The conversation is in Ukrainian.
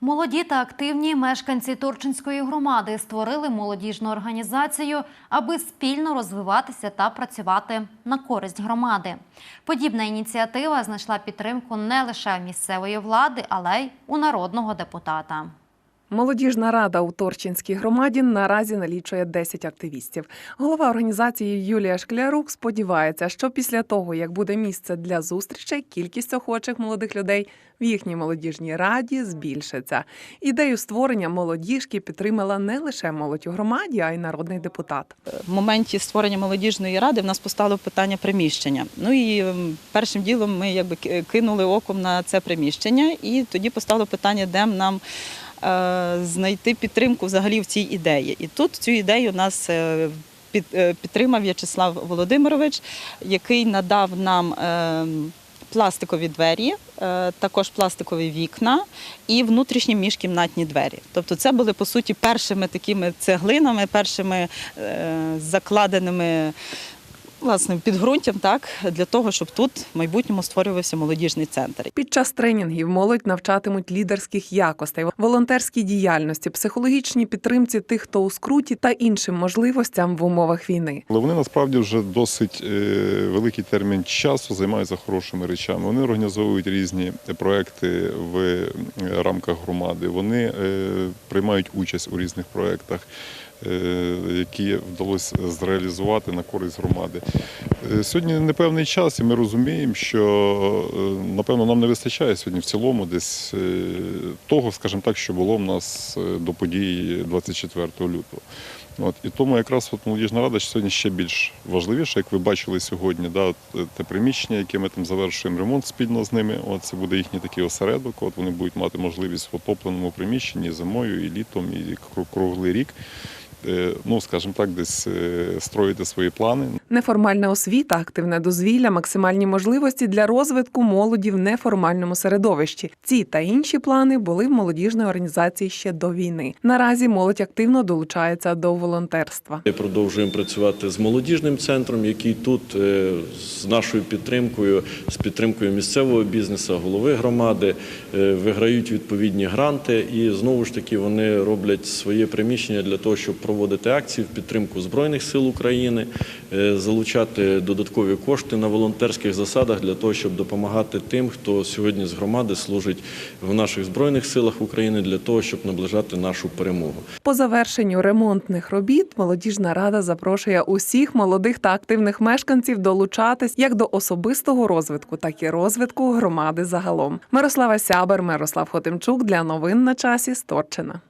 Молоді та активні мешканці Торчинської громади створили молодіжну організацію, аби спільно розвиватися та працювати на користь громади. Подібна ініціатива знайшла підтримку не лише місцевої влади, але й у народного депутата. Молодіжна рада у Торчинській громаді наразі налічує 10 активістів. Голова організації Юлія Шклярук сподівається, що після того, як буде місце для зустрічей, кількість охочих молодих людей в їхній молодіжній раді збільшиться. Ідею створення молодіжки підтримала не лише молодь у громаді, а й народний депутат. в моменті створення молодіжної ради в нас постало питання приміщення. Ну і першим ділом ми якби ки- кинули оком на це приміщення, і тоді постало питання, де нам знайти підтримку взагалі в цій ідеї. І тут цю ідею нас е, е, підтримав В'ячеслав Володимирович, який надав нам. е, Пластикові двері, е, також пластикові вікна і внутрішні міжкімнатні двері. Тобто, це були по суті першими такими цеглинами, першими е, закладеними власне підґрунтям, так для того, щоб тут в майбутньому створювався молодіжний центр. Під час тренінгів молодь навчатимуть лідерських якостей, волонтерській діяльності, психологічній підтримці тих, хто у скруті, та іншим можливостям в умовах війни. Але вони насправді вже досить е, великий термін часу займаються хорошими речами. Вони організовують різні проекти в е, рамках громади. Вони е, приймають участь у різних проектах. Які вдалося зреалізувати на користь громади. Е, Сьогодні непевний час, і ми розуміємо, що е, напевно нам не вистачає сьогодні в цілому десь е, того, скажімо так, що було в нас до події 24 лютого. От і тому якраз от молодіжна рада сьогодні ще більш важливіша, як ви бачили сьогодні, да, те приміщення, яке ми там завершуємо ремонт спільно з ними. От це буде їхній такий осередок. От вони будуть мати можливість в отопленому приміщенні зимою, і літом, і круглий рік. Е, Ну, скажімо так, десь е, строїти свої плани. Неформальна освіта, активне дозвілля, максимальні можливості для розвитку молоді в неформальному середовищі. Ці та інші плани були в молодіжної організації ще до війни. Наразі молодь активно долучається до волонтерства. Ми продовжуємо працювати з молодіжним центром, який тут е, з нашою підтримкою, з підтримкою місцевого бізнесу, голови громади виграють відповідні гранти, і знову ж таки вони роблять своє приміщення для того, щоб проводити акції в підтримку збройних сил України, е, залучати додаткові кошти на волонтерських засадах для того, щоб допомагати тим, хто сьогодні з громади служить в наших збройних силах України, для того, щоб наближати нашу перемогу. По завершенню ремонтних робіт молодіжна рада запрошує усіх молодих та активних мешканців долучатись як до особистого розвитку, так і розвитку громади загалом. Мирослава Сябер, Мирослав Хотимчук для новин на часі Сторчина.